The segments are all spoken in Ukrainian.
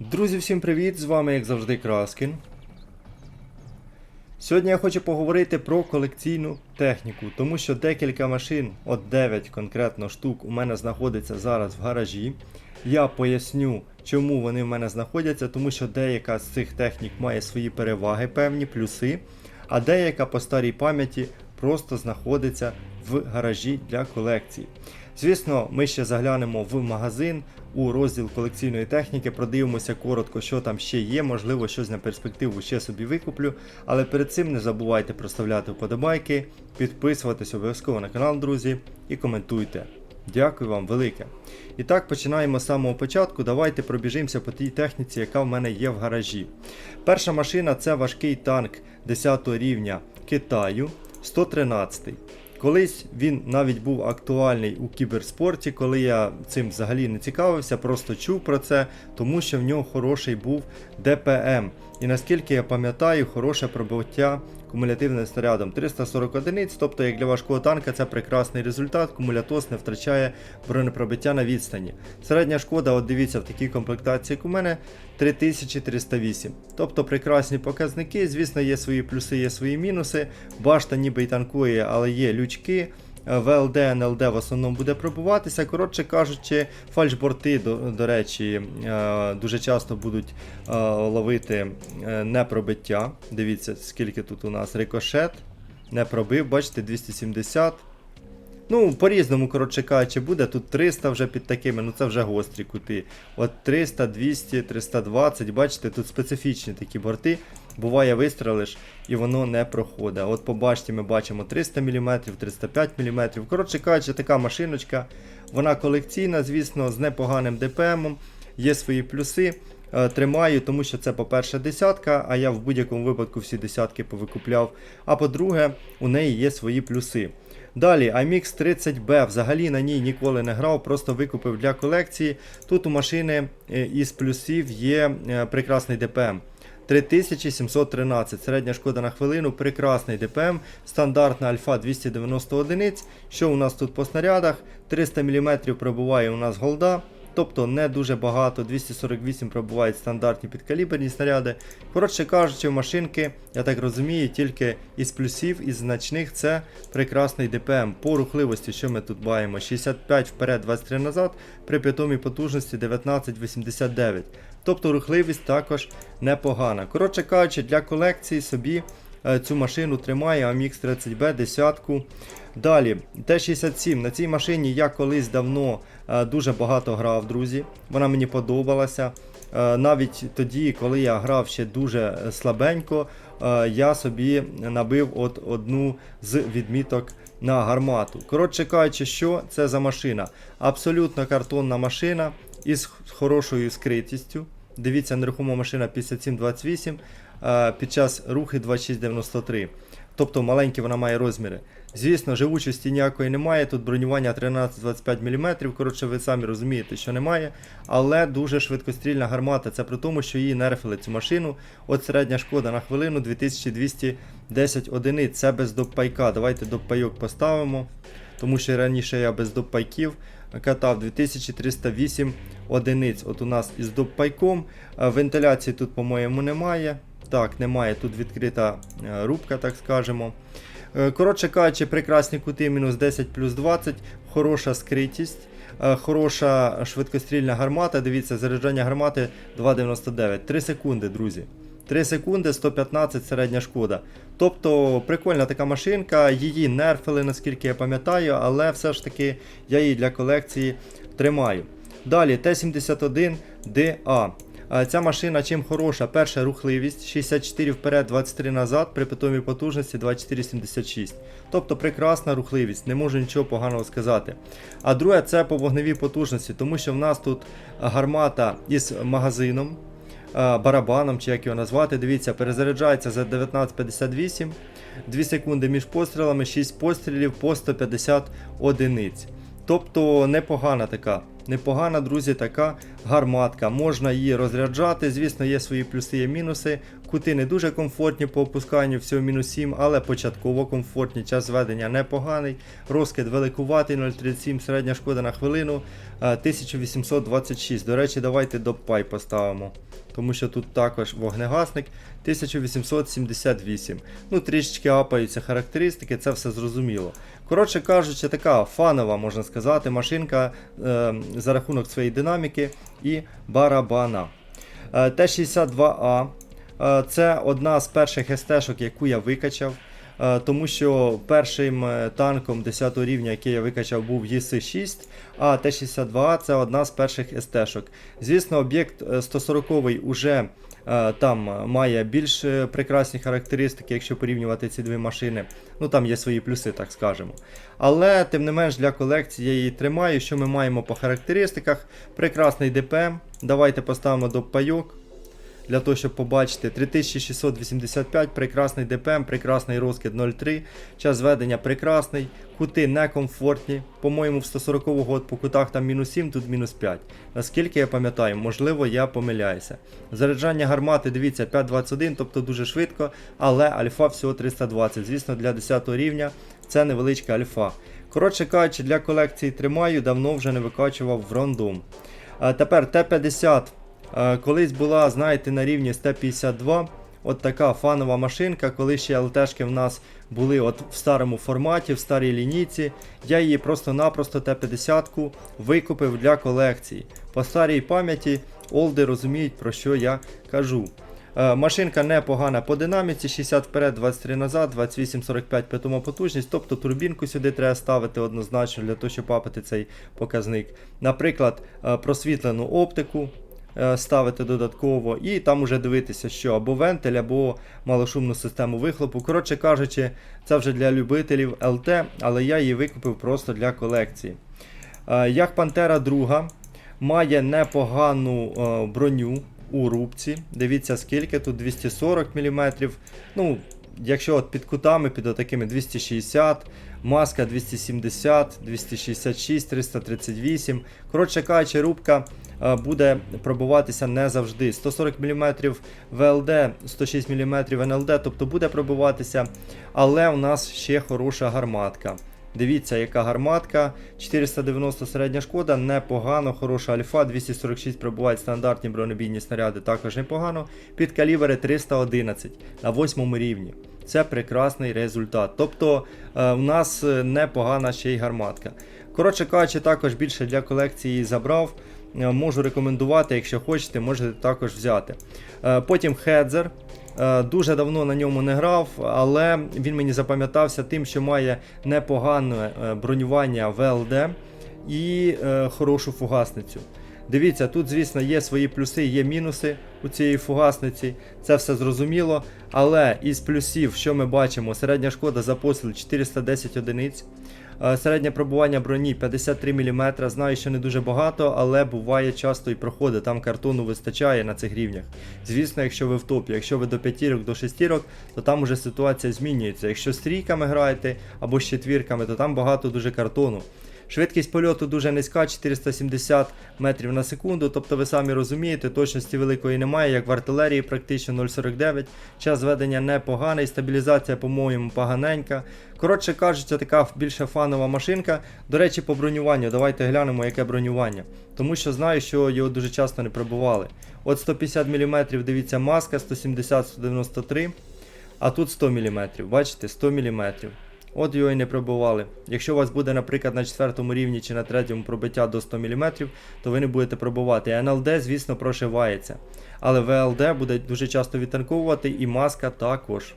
Друзі, всім привіт! З вами, як завжди, Краскін. Сьогодні я хочу поговорити про колекційну техніку, тому що декілька машин, от 9 конкретно штук, у мене знаходиться зараз в гаражі. Я поясню, чому вони в мене знаходяться, тому що деяка з цих технік має свої переваги, певні плюси, а деяка по старій пам'яті просто знаходиться в гаражі для колекції. Звісно, ми ще заглянемо в магазин у розділ колекційної техніки, продивимося коротко, що там ще є, можливо, щось на перспективу ще собі викуплю. Але перед цим не забувайте проставляти вподобайки, підписуватись обов'язково на канал, друзі, і коментуйте. Дякую вам велике. І так, починаємо з самого початку. Давайте пробіжимося по тій техніці, яка в мене є в гаражі. Перша машина це важкий танк 10 рівня Китаю 113. Колись він навіть був актуальний у кіберспорті, коли я цим взагалі не цікавився, просто чув про це, тому що в нього хороший був ДПМ. І наскільки я пам'ятаю, хороше пробиття кумулятивним снарядом 340 одиниць, тобто як для важкого танка це прекрасний результат, кумулятос не втрачає бронепробиття на відстані. Середня шкода, от дивіться, в такій комплектації, як у мене 3308. Тобто прекрасні показники, звісно, є свої плюси, є свої мінуси. Башта ніби й танкує, але є лючки. Е, ВЛД, НЛД в основному буде пробуватися. Коротше кажучи, фальшборти, до, до речі, е, дуже часто будуть е, ловити непробиття. Дивіться, скільки тут у нас рикошет. Не пробив, бачите, 270. Ну, по-різному, коротше кажучи, буде. Тут 300 вже під такими, ну це вже гострі кути. От 300, 200, 320, бачите, тут специфічні такі борти. Буває, вистрелиш і воно не проходить. От по ми бачимо 300 мм, 305 мм. Коротше кажучи, така машиночка. Вона колекційна, звісно, з непоганим ДПМом. Є свої плюси. Е, Тримаю, тому що це, по-перше, десятка, а я в будь-якому випадку всі десятки повикупляв. А по-друге, у неї є свої плюси. Далі, IMX 30B, взагалі на ній ніколи не грав, просто викупив для колекції. Тут у машини е, із плюсів є е, прекрасний ДПМ. 3713, середня шкода на хвилину, прекрасний ДПМ, стандартна альфа 290 одиниць. Що у нас тут по снарядах? 300 мм пробуває у нас голда. Тобто не дуже багато, 248 пробувають стандартні підкаліберні снаряди. Коротше кажучи, машинки, я так розумію, тільки із плюсів, із значних це прекрасний ДПМ. По рухливості, що ми тут маємо? 65 вперед, 23 назад, при питомій потужності 19,89. Тобто рухливість також непогана. Коротше кажучи, для колекції собі е, цю машину тримає AMX 30B десятку. Далі, Т-67. На цій машині я колись давно дуже багато грав, друзі. Вона мені подобалася. Е, Навіть тоді, коли я грав ще дуже е, слабенько, е, я собі набив от одну з відміток на гармату. Коротше кажучи, що це за машина? Абсолютно картонна машина із хорошою скритістю. Дивіться, нерухома машина 5728 е, під час рухи 2693. Тобто маленькі вона має розміри. Звісно, живучості ніякої немає. Тут бронювання 13-25 мм. Коротше, ви самі розумієте, що немає. Але дуже швидкострільна гармата. Це при тому, що її нерфили цю машину. От середня шкода на хвилину 2210 одиниць. Це без доппайка. Давайте доппайок поставимо. Тому що раніше я без доппайків катав 2308 одиниць. От у нас із доппайком. Е, Вентиляції тут, по-моєму, немає. Так, немає. Тут відкрита е, рубка, так скажемо. Е, Коротше кажучи, прекрасні кути мінус 10 плюс 20, хороша скритість, е, хороша швидкострільна гармата. Дивіться, заряджання гармати 2,99. 3 секунди, друзі. 3 секунди, 115 середня шкода. Тобто прикольна така машинка, її нерфили, наскільки я пам'ятаю, але все ж таки я її для колекції тримаю. Далі Т-71DA. А Ця машина чим хороша? Перша рухливість 64 вперед, 23 назад, при питомій потужності 24,76. Тобто прекрасна рухливість, не можу нічого поганого сказати. А друге це по вогневій потужності, тому що в нас тут гармата із магазином, барабаном, чи як його назвати. Дивіться, перезаряджається за 19,58, 2 секунди між пострілами, 6 пострілів по 150 одиниць. Тобто непогана така непогана, друзі, така гарматка. Можна її розряджати. Звісно, є свої плюси і мінуси. Кути не дуже комфортні по опусканню, всього мінус 7, але початково комфортні. Час зведення непоганий. Розкид великуватий 0,37, середня шкода на хвилину е, 1826. До речі, давайте до пай поставимо. Тому що тут також вогнегасник 1878. Ну, трішечки апаються характеристики, це все зрозуміло. Коротше кажучи, така фанова, можна сказати, машинка е, за рахунок своєї динаміки і барабана. Е, Т-62А е, це одна з перших СТ-шок, яку я викачав. Е, Тому що першим е, танком 10 рівня, який я викачав, був ЄС-6, а Т-62А це одна з перших СТ-шок. Звісно, об'єкт е, 140-й уже е, там е, має більш е, прекрасні характеристики, якщо порівнювати ці дві машини. Ну там є свої плюси, так скажемо. Але тим не менш для колекції я її тримаю. Що ми маємо по характеристиках? Прекрасний ДПМ. Давайте поставимо до пайок. Для того, щоб побачити 3685, прекрасний ДПМ, прекрасний розкид 0,3, час зведення прекрасний, кути некомфортні. По-моєму, в 140-го год по кутах там мінус 7, тут мінус 5. Наскільки я пам'ятаю, можливо, я помиляюся. Заряджання гармати, дивіться, 5.21, тобто дуже швидко, але альфа всього 320. Звісно, для 10 рівня це невеличка альфа. Коротше кажучи, для колекції тримаю, давно вже не викачував в рандом. Тепер Т-50. Е, Колись була, знаєте, на рівні з Т-52. От така фанова машинка, коли ще ЛТшки в нас були от в старому форматі, в старій лінійці. Я її просто-напросто Т-50 викупив для колекції. По старій пам'яті олди розуміють, про що я кажу. Е, Машинка непогана по динаміці, 60 вперед, 23 назад, 28-45 п'ятома потужність, тобто турбінку сюди треба ставити однозначно для того, щоб папити цей показник. Наприклад, е, просвітлену оптику ставити додатково, і там уже дивитися, що або вентиль, або малошумну систему вихлопу. Коротше кажучи, це вже для любителів ЛТ, але я її викупив просто для колекції. Е, Як Пантера друга має непогану е, броню у рубці. Дивіться, скільки тут 240 мм. Ну, якщо от під кутами, під отакими 260, маска 270, 266, 338. Коротше кажучи, рубка е, буде пробиватися не завжди. 140 мм ВЛД, 106 мм НЛД, тобто буде пробиватися, але у нас ще хороша гарматка. Дивіться, яка гарматка. 490 середня шкода, непогано, хороша альфа, 246 пробувають стандартні бронебійні снаряди, також непогано. Під калібри 311 на 8 рівні. Це прекрасний результат. Тобто е, в нас е, непогана ще й гарматка. Коротше кажучи, також більше для колекції забрав. Е, Можу рекомендувати, якщо хочете, можете також взяти. Е, Потім Хедзер. Е, Дуже давно на ньому не грав, але він мені запам'ятався тим, що має непогане бронювання ВЛД і хорошу фугасницю. Дивіться, тут, звісно, є свої плюси, є мінуси у цієї фугасниці, це все зрозуміло. Але із плюсів, що ми бачимо, середня шкода за постріл 410 одиниць. Е, Середнє пробування броні 53 мм. Знаю, що не дуже багато, але буває часто і проходить. Там картону вистачає на цих рівнях. Звісно, якщо ви в топі, якщо ви до п'ятірок, до шестірок, то там уже ситуація змінюється. Якщо з трійками граєте або з четвірками, то там багато дуже картону. Швидкість польоту дуже низька, 470 метрів на секунду. Тобто ви самі розумієте, точності великої немає, як в артилерії, практично 0,49. Час ведення непоганий, стабілізація, по-моєму, поганенька. Коротше кажучи, така більше фанова машинка. До речі, по бронюванню, давайте глянемо, яке бронювання. Тому що знаю, що його дуже часто не пробували. От 150 мм, дивіться, маска, 170-193, а тут 100 мм. Бачите, 100 мм. От його і не пробували. Якщо у вас буде, наприклад, на четвертому рівні чи на третьому пробиття до 100 мм, то ви не будете пробувати. НЛД, звісно, прошивається. Але ВЛД буде дуже часто відтанковувати і маска також.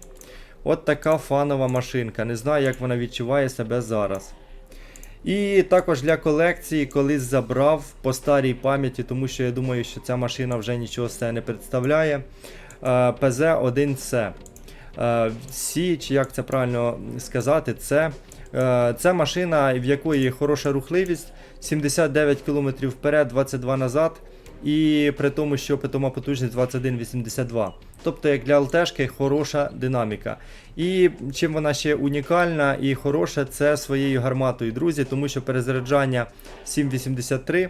От така фанова машинка. Не знаю, як вона відчуває себе зараз. І також для колекції колись забрав по старій пам'яті, тому що я думаю, що ця машина вже нічого з себе не представляє. Е, ПЗ-1С. Е, Сі, чи як це правильно сказати, це, е, це машина, в якої хороша рухливість, 79 км вперед, 22 назад. і при тому, що питома потужність 2182. Тобто, як для ЛТшки, хороша динаміка. І чим вона ще унікальна і хороша, це своєю гарматою, друзі, тому що перезаряджання 783,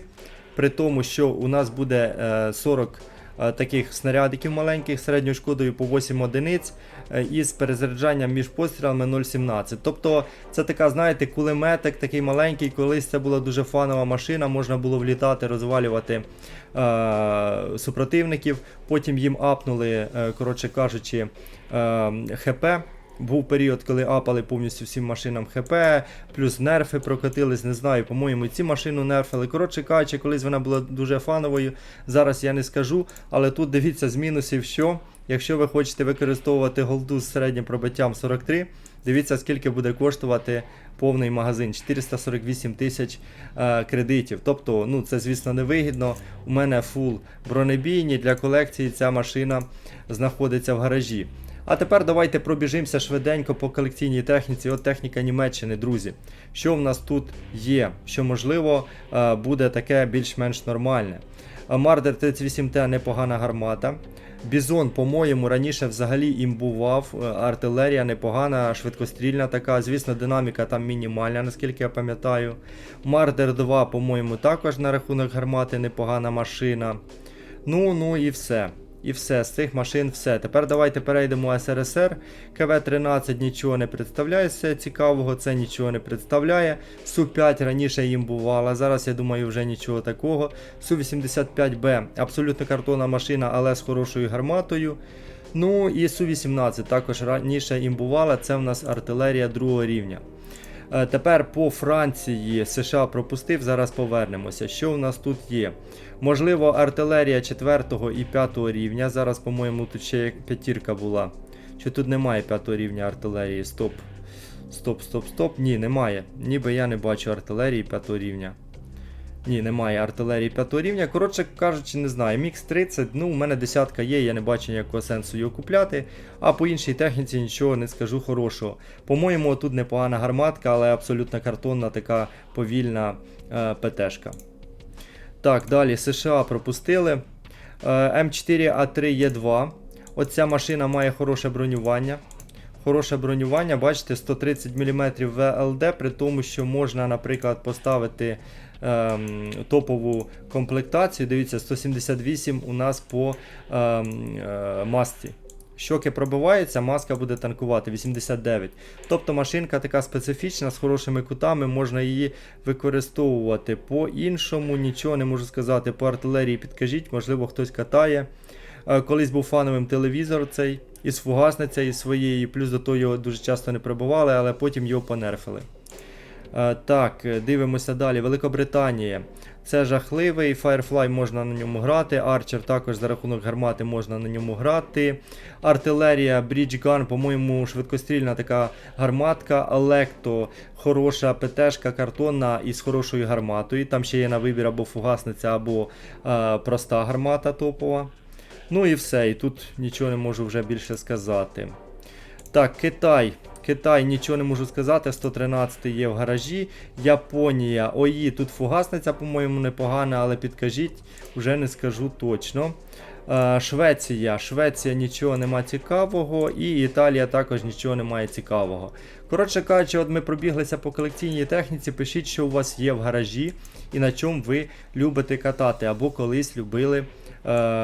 при тому, що у нас буде е, 40 е, таких снарядиків маленьких середньою шкодою по 8 одиниць е, із перезаряджанням між пострілами 0,17. Тобто це така, знаєте, кулеметик такий маленький, колись це була дуже фанова машина, можна було влітати, розвалювати е, супротивників. Потім їм апнули, е, коротше кажучи, е, ХП. Був період, коли апали повністю всім машинам ХП, плюс нерфи прокатились, не знаю, по-моєму, і ці машину нерфили. Коротше кажучи, колись вона була дуже фановою. Зараз я не скажу, але тут дивіться з мінусів, що якщо ви хочете використовувати голду з середнім пробиттям 43, дивіться, скільки буде коштувати повний магазин 448 тисяч е, кредитів. Тобто, ну це звісно невигідно. У мене фул бронебійні для колекції ця машина знаходиться в гаражі. А тепер давайте пробіжимося швиденько по колекційній техніці. От техніка Німеччини, друзі. Що в нас тут є? Що можливо е, буде таке більш-менш нормальне. Е, Мардер 38Т непогана гармата. Бізон, по-моєму, раніше взагалі імбував. Е, Артилерія непогана, швидкострільна така. Звісно, динаміка там мінімальна, наскільки я пам'ятаю. Мардер 2, по-моєму, також на рахунок гармати непогана машина. Ну, ну і все. І все, з цих машин все. Тепер давайте перейдемо СРСР. КВ-13 нічого не представляє з цікавого, це нічого не представляє. Су-5 раніше їм бувала, зараз я думаю вже нічого такого. Су-85Б абсолютно картонна машина, але з хорошою гарматою. Ну і Су-18 також раніше їм бувала, це в нас артилерія другого рівня. Е, Тепер по Франції США пропустив, зараз повернемося. Що у нас тут є? Можливо, артилерія 4 і 5 рівня. Зараз, по-моєму, тут ще п'ятірка була. Чи тут немає 5 рівня артилерії? Стоп. Стоп, стоп, стоп. Ні, немає. Ніби я не бачу артилерії 5 рівня. Ні, немає артилерії 5 рівня. Коротше кажучи, не знаю. Мікс 30, ну, у мене десятка є, я не бачу ніякого сенсу його купляти. А по іншій техніці нічого не скажу хорошого. По-моєму, тут непогана гарматка, але абсолютно картонна така повільна е, ПТшка. Так, далі США пропустили. Е, М4А3Е2. Оця машина має хороше бронювання. Хороше бронювання, бачите, 130 мм ВЛД, при тому, що можна, наприклад, поставити ем, топову комплектацію. Дивіться, 178 у нас по ем, е, масці. Щоки пробиваються, маска буде танкувати 89. Тобто машинка така специфічна, з хорошими кутами, можна її використовувати. По іншому нічого не можу сказати. По артилерії підкажіть, можливо, хтось катає. Е, Колись був фановим телевізор цей із фугасниця із своєї, плюс до того його дуже часто не пробивали, але потім його понерфили. Е, Так, е, дивимося далі. Великобританія. Це жахливий. Firefly можна на ньому грати. Archer також за рахунок гармати можна на ньому грати. Артилерія, Bridge Gun, по-моєму, швидкострільна така гарматка. Electo, хороша ПТшка картонна із хорошою гарматою. Там ще є на вибір або фугасниця, або е, проста гармата топова. Ну і все. І тут нічого не можу вже більше сказати. Так, Китай. Китай нічого не можу сказати. 113 є в гаражі. Японія. ОІ, тут фугасниця, по-моєму, непогана, але підкажіть, вже не скажу точно. Е, Швеція. Швеція нічого нема цікавого. І Італія також нічого немає цікавого. Коротше кажучи, от ми пробіглися по колекційній техніці. Пишіть, що у вас є в гаражі і на чому ви любите катати, або колись любили е,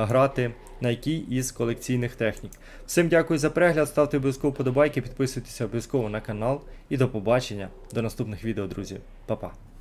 грати на якій із колекційних технік. Всім дякую за перегляд, ставте обов'язково подобайки, підписуйтесь обов'язково на канал. І до побачення, до наступних відео, друзі. Па-па.